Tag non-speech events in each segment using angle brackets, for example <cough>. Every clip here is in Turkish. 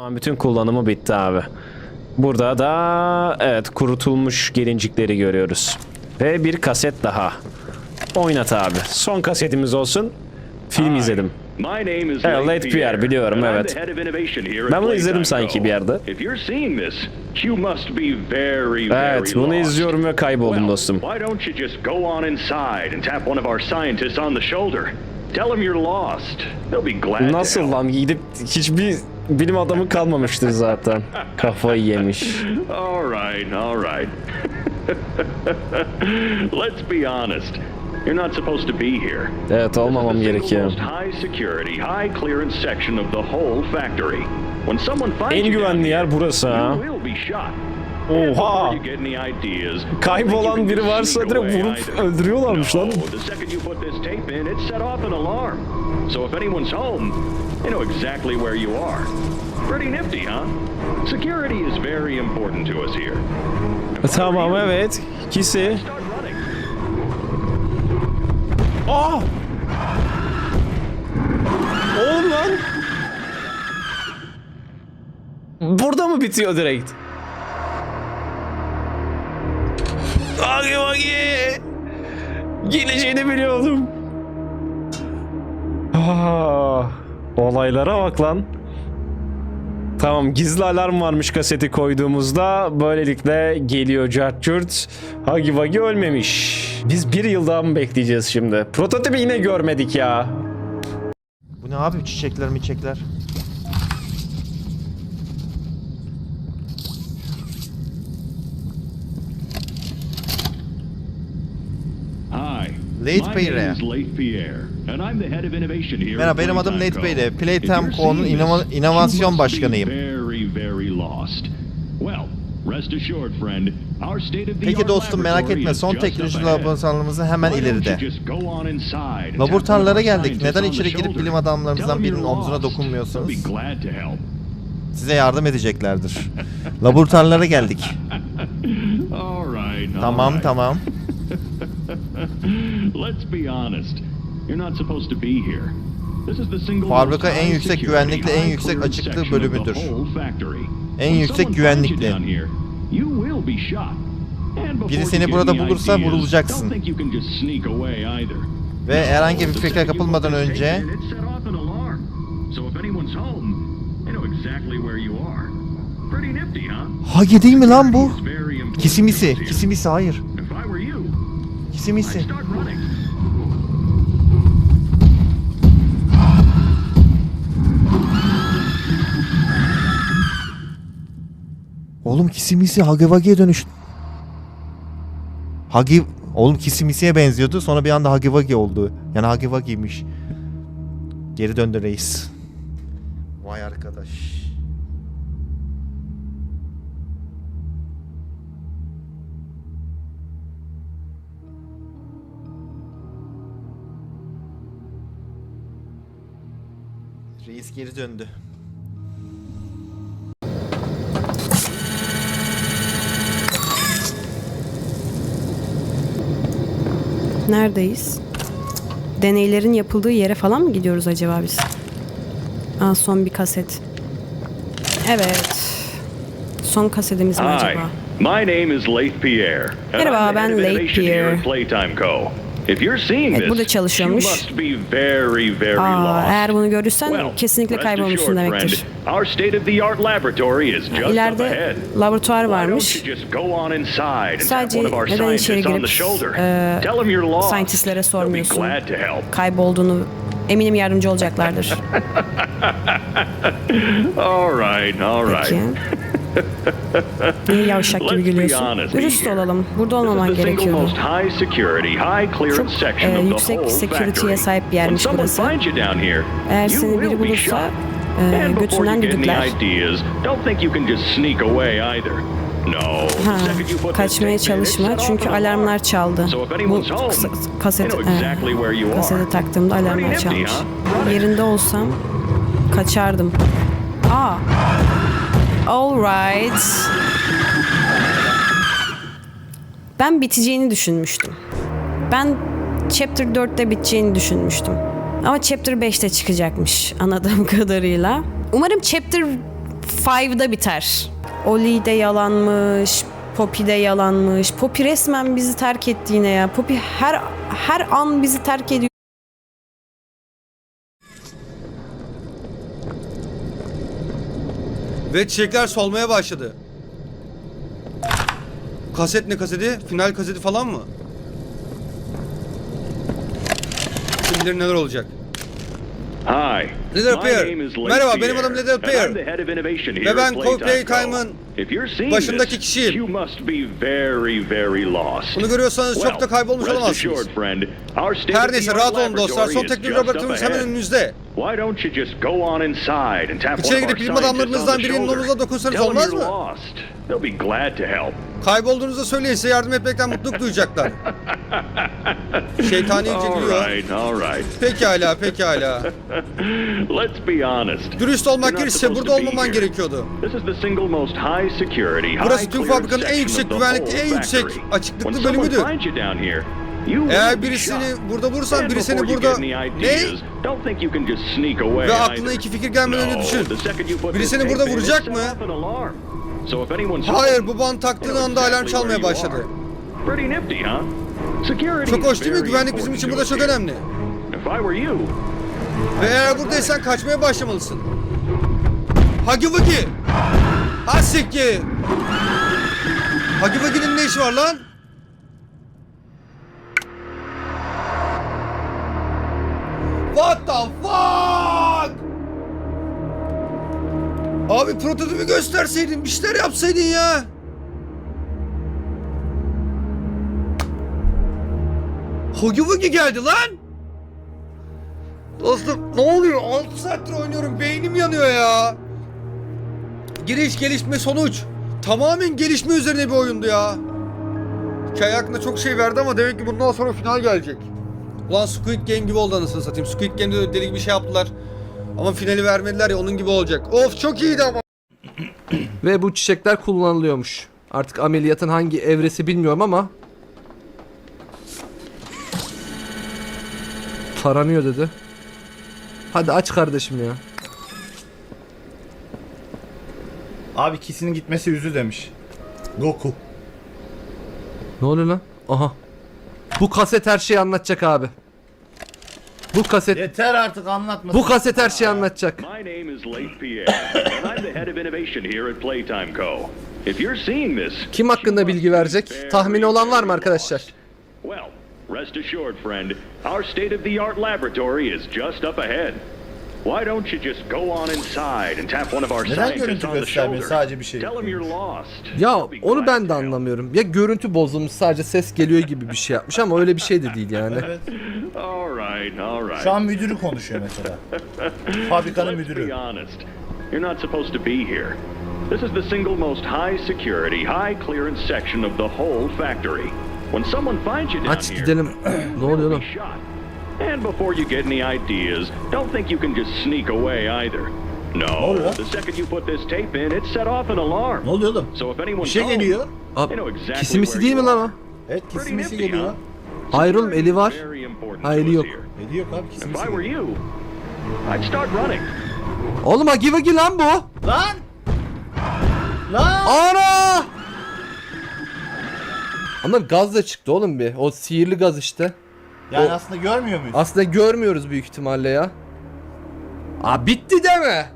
Tamam, bütün kullanımı bitti abi. Burada da evet kurutulmuş gelincikleri görüyoruz. Ve bir kaset daha. Oynat abi. Son kasetimiz olsun. Film izledim. My name is Evet, Late Pierre, biliyorum, evet. Ben bunu izledim sanki bir yerde. Evet bunu izliyorum ve kayboldum dostum. Tell them you're lost. They'll be glad to Nasıl help. lan gidip hiçbir bilim adamı kalmamıştır zaten. Kafayı yemiş. All right, all right. <laughs> Let's be honest. You're not supposed to be here. Evet olmamam This is the gerekiyor. most high security, high clearance section of the whole factory. When someone finds En you güvenli down yer here, burası ha. you will be shot. Oha! Kaybolan biri varsa direkt vurup öldürüyorlarmış lan. So if anyone's home, you know exactly where you are. Pretty nifty, huh? Security is very important to us here. Tamam evet. İkisi. Aa! Oğlum lan. Burada mı bitiyor direkt? Geleceğini biliyordum. Aa, olaylara bak lan. Tamam gizli alarm varmış kaseti koyduğumuzda böylelikle geliyor Cartürt. Hagi Wagi ölmemiş. Biz bir yıl daha mı bekleyeceğiz şimdi? Prototipi yine görmedik ya. Bu ne abi çiçekler mi çiçekler? Hi. Late My Pierre. name is Late Pierre, and I'm the head of innovation here. Merhaba at benim adım Playtime Nate Co. Bey'le. If Playtime you're Co'nun seeing inova- this, inovasyon you must be başkanıyım. Very, very lost. Well, rest assured, friend. Our state of the Peki dostum merak etme son teknoloji laboratuvarımız hemen ileride. Laboratuvarlara geldik. Neden içeri girip bilim adamlarımızdan birinin omzuna dokunmuyorsunuz? Size yardım edeceklerdir. <laughs> Laboratuvarlara geldik. <laughs> Tamam tamam. <laughs> Let's be honest. You're not supposed to be here. This is the single Fabrika en yüksek güvenlikli, en yüksek açıklığı bölümüdür. En yüksek güvenlikli. Biri seni burada bulursa vurulacaksın. Ve herhangi bir fikre kapılmadan önce? Hagi değil mi lan bu? Kisimisi. Kisimisi hayır. Kisimisi. Oğlum Kisimisi Hagiwagi'ye dönüş. Hagi... Oğlum Kisimisi'ye benziyordu sonra bir anda Hagiwagi oldu. Yani Hagiwagi'ymiş. Geri döndü reis. Vay arkadaş. Reis geri döndü. Neredeyiz? Deneylerin yapıldığı yere falan mı gidiyoruz acaba biz? Aa, son bir kaset. Evet. Son kasetimiz mi acaba? my name is Late Pierre. Merhaba, ben here Pierre. at Playtime Co. Evet, burada çalışıyormuş. Aa, eğer bunu görürsen kesinlikle kaybolmuşsun demektir. İleride ahead. laboratuvar varmış. Sadece neden içeri girip, e, scientistlere sormuyorsun? Kaybolduğunu eminim yardımcı olacaklardır. <laughs> All right, all Peki. Niye yavşak gibi gülüyorsun? Dürüst olalım. Burada olmaman gerekiyordu. most high security, high clearance Çok, e, yüksek security'ye sahip bir yermiş burası. Eğer seni biri bulursa e, götünden düdükler. Ha, kaçmaya çalışma çünkü alarmlar çaldı. Bu exactly e, kaseti taktığımda alarmlar çalmış. Yerinde olsam kaçardım. Aa. Alright. Ben biteceğini düşünmüştüm. Ben Chapter 4'te biteceğini düşünmüştüm. Ama Chapter 5'te çıkacakmış anladığım <laughs> kadarıyla. Umarım Chapter Five'da biter. Oli de yalanmış. Poppy de yalanmış. Poppy resmen bizi terk etti yine ya. Poppy her her an bizi terk ediyor. Ve çiçekler solmaya başladı. Kaset ne kaseti? Final kaseti falan mı? Kim bilir neler olacak. Hi. My Pear. Merhaba, benim adım and Pear. Ve ben at Başındaki lost. Bunu görüyorsanız çok da kaybolmuş olamazsınız. Her neyse rahat olun dostlar. Son up laboratuvarımız hemen önünüzde. İçeri our bilim adamlarınızdan birinin omuza dokunsanız olmaz mı? Kaybolduğunuzda söyleyin size yardım etmekten mutluluk duyacaklar. Şeytani All gülüyor. right, all right. Pekala pekala. Let's be honest. Dürüst olmak gerekirse burada olmaman gerekiyordu. This is the single most high security, Burası high tüm clearance fabrikanın en yüksek güvenlikli, en yüksek açıklıklı bölümüdür. Eğer birisini burada bulursan And biri seni burada ne? Ve aklına iki fikir gelmeden önce düşün. Biri seni burada vuracak mı? Hayır bu band taktığın anda alarm çalmaya başladı. Çok hoş değil mi? Güvenlik bizim için burada çok önemli. Ve eğer buradaysan kaçmaya başlamalısın. Hagi Vagi! Ha siktir! Hagi Vagi'nin ne işi var lan? Abi prototipi gösterseydin, bir şeyler yapsaydın ya. Hagi Vagi geldi lan. Dostum ne oluyor? 6 saattir oynuyorum. Beynim yanıyor ya. Giriş, gelişme, sonuç. Tamamen gelişme üzerine bir oyundu ya. Hikaye hakkında çok şey verdi ama demek ki bundan sonra final gelecek. Ulan Squid Game gibi oldu anasını satayım. Squid Game'de de deli gibi bir şey yaptılar. Ama finali vermediler ya onun gibi olacak. Of çok iyiydi ama. <clears throat> Ve bu çiçekler kullanılıyormuş. Artık ameliyatın hangi evresi bilmiyorum ama taranıyor dedi. Hadi aç kardeşim ya. Abi ikisinin gitmesi üzü demiş. Goku. Ne oluyor lan? Aha. Bu kaset her şeyi anlatacak abi. Bu kaset Yeter artık anlatma. bu kaset her şeyi anlatacak. My name is Leigh Pierre, and I'm the head of innovation here at Playtime Co. If you're seeing this, Kim hakkında bilgi verecek? Tahmini olan var mı arkadaşlar? Well, rest assured, friend, our state-of-the-art laboratory is just up ahead. Why don't you just go on inside and tap one of our Neden scientists görüntü on the göstermiyor? shoulder? Sadece bir şey Tell them you're lost. Ya They'll be onu glad ben to de help. anlamıyorum. Ya görüntü bozulmuş sadece ses geliyor gibi bir şey yapmış ama öyle bir şey de değil yani. Evet. All right, all right. Şu an müdürü konuşuyor mesela. <laughs> Fabrikanın Let's müdürü. be honest. You're not supposed to be here. This is the single most high security, high clearance section of the whole factory. When someone finds you down Aç here, gidelim. <clears throat> ne oluyor lan? be shot. And before you get any ideas, don't think you can just sneak away either. No, the second you put this tape in, it set off an alarm. Ne oluyor oğlum? So if Bir anyone's şey geliyor. Abi, where değil mi lan o? Evet nifty, geliyor. Hayır oğlum eli var. Ha, eli yok. here. Ediyor abi running. Oğlum Hagi Vagi lan bu. Lan! Lan! Ana! Ama gaz da çıktı oğlum bir. O sihirli gaz işte. Yani O- aslında görmüyor muyuz? Aslında görmüyoruz büyük ihtimalle ya. Aa bitti deme.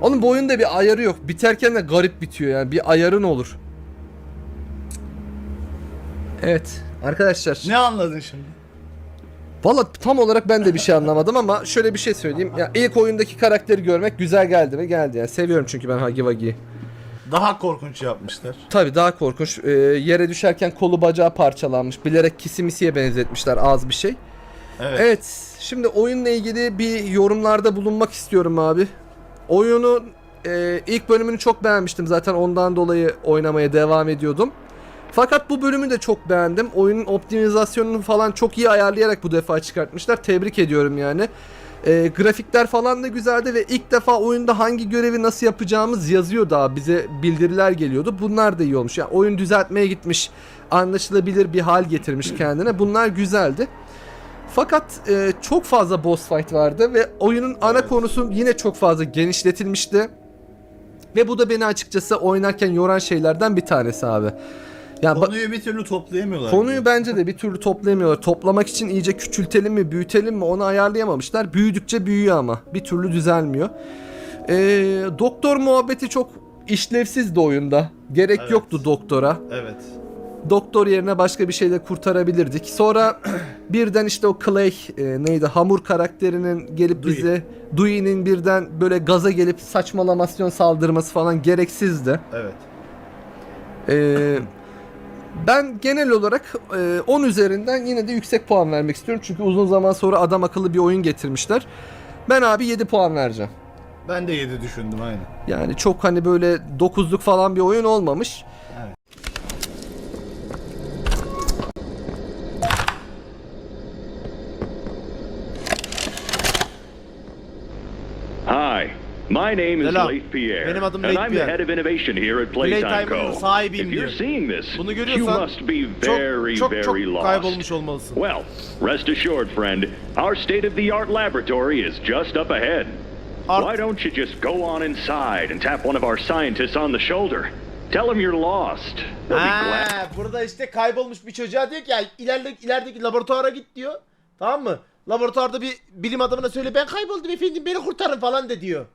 Oğlum bu oyunda bir ayarı yok. Biterken de garip bitiyor yani. Bir ayarın olur. Evet arkadaşlar. Ne anladın şimdi? Valla tam olarak ben de bir şey anlamadım ama şöyle bir şey söyleyeyim. Ya ilk oyundaki karakteri görmek güzel geldi mi? Geldi yani. Seviyorum çünkü ben Hagi Vagi'yi. Daha korkunç yapmışlar. Tabii daha korkunç. Ee, yere düşerken kolu bacağı parçalanmış. Bilerek kisimisiye benzetmişler az bir şey. Evet. Evet. Şimdi oyunla ilgili bir yorumlarda bulunmak istiyorum abi. Oyunu e, ilk bölümünü çok beğenmiştim. Zaten ondan dolayı oynamaya devam ediyordum. Fakat bu bölümü de çok beğendim. Oyunun optimizasyonunu falan çok iyi ayarlayarak bu defa çıkartmışlar. Tebrik ediyorum yani. E, grafikler falan da güzeldi ve ilk defa oyunda hangi görevi nasıl yapacağımız yazıyor daha bize bildiriler geliyordu. Bunlar da iyi olmuş. Yani oyun düzeltmeye gitmiş, anlaşılabilir bir hal getirmiş kendine. Bunlar güzeldi. Fakat e, çok fazla boss fight vardı ve oyunun ana konusu yine çok fazla genişletilmişti. Ve bu da beni açıkçası oynarken yoran şeylerden bir tanesi abi. Ba- Konuyu bir türlü toplayamıyorlar. Konuyu bence de bir türlü toplayamıyorlar. Toplamak için iyice küçültelim mi, büyütelim mi onu ayarlayamamışlar. Büyüdükçe büyüyor ama. Bir türlü düzelmiyor. Ee, doktor muhabbeti çok işlevsizdi oyunda. Gerek Evet. yoktu doktora. Evet. Doktor yerine başka bir şeyle kurtarabilirdik. Sonra <clears throat> birden işte o Clay e, neydi hamur karakterinin gelip Dewey. bize Dewey'nin birden böyle gaza gelip saçmalamasyon saldırması falan gereksizdi. Evet. Ee, ben genel olarak e, 10 üzerinden yine de yüksek puan vermek istiyorum. Çünkü uzun zaman sonra adam akıllı bir oyun getirmişler. Ben abi 7 puan vereceğim. Ben de 7 düşündüm aynen. Yani çok hani böyle 9'luk falan bir oyun olmamış. Hi, my name is Selam. Leif Pierre, Benim adım and Leif I'm the Pierre. head of innovation here at Playtime Playtime'ın Co. sahibiyim If you're diyor. seeing this, Bunu you görüyorsan must be çok very, çok çok very lost. kaybolmuş olmalısın. Well, rest assured, friend, our state-of-the-art laboratory is just up ahead. Art- Why don't you just go on inside and tap one of our scientists on the shoulder? Tell him you're lost. They'll be glad. Ha, burada işte kaybolmuş bir çocuğa diyor ki ya ileride, ilerideki laboratuvara git diyor. Tamam mı? Laboratuvarda bir bilim adamına söyle ben kayboldum efendim beni kurtarın falan de diyor.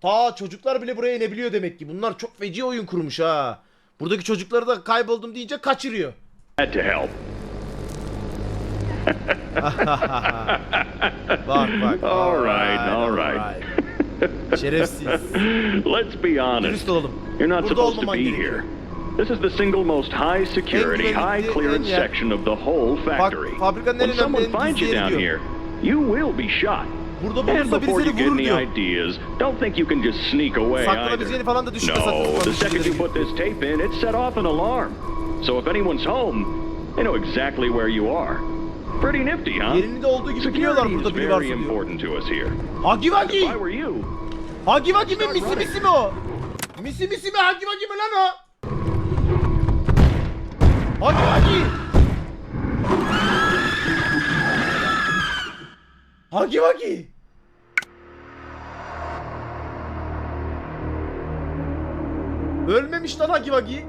Ta çocuklar bile buraya inebiliyor demek ki. Bunlar çok feci oyun kurmuş ha. Buradaki çocukları da kayboldum deyince kaçırıyor. Glad to help. <laughs> Bak bak. All right, all right. <laughs> Şerefsiz. Let's be honest. You're not supposed to be here. This is the single most high security, high clearance section of the whole factory. fabrikanın en When someone finds you down here, you will be shot. Burada And bulursa biri before you seni get vurur any diyor. ideas, don't think you can just sneak away Saklanabileceğini falan da düşünme. No, the second you put this tape in, it set off an alarm. So if anyone's home, they know exactly where you are. Pretty nifty, huh? Yerini de olduğu gibi biliyorlar burada biri varsa very diyor. important to us here. Hagi Vagi! I were you, Hagi Vagi mi misi misi mi o? Misi misi mi Hagi Vagi mi lan o? Hagi Vagi! Hagi Vagi! Ölmemiş lan Hagi Vagi.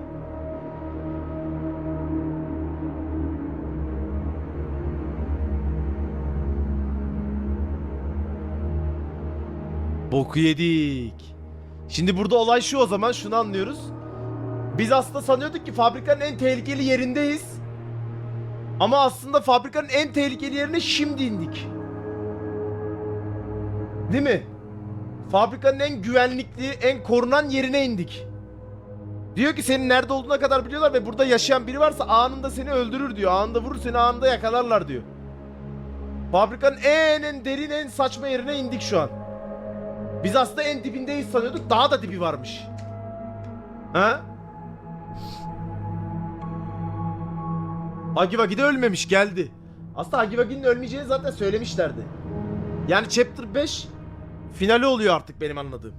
Boku yedik. Şimdi burada olay şu o zaman şunu anlıyoruz. Biz aslında sanıyorduk ki fabrikanın en tehlikeli yerindeyiz. Ama aslında fabrikanın en tehlikeli yerine şimdi indik. Değil mi? Fabrikanın en güvenlikli, en korunan yerine indik. Diyor ki senin nerede olduğuna kadar biliyorlar ve burada yaşayan biri varsa anında seni öldürür diyor. Anında vurur seni anında yakalarlar diyor. Fabrikanın en en derin en saçma yerine indik şu an. Biz aslında en dibindeyiz sanıyorduk. Daha da dibi varmış. Ha? Hagiwagi de ölmemiş geldi. Aslında Hagiwagi'nin ölmeyeceğini zaten söylemişlerdi. Yani chapter 5 finali oluyor artık benim anladığım.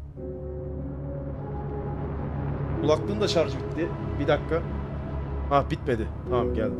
Kulaklığın da şarjı bitti. Bir dakika. Ha bitmedi. Tamam geldim.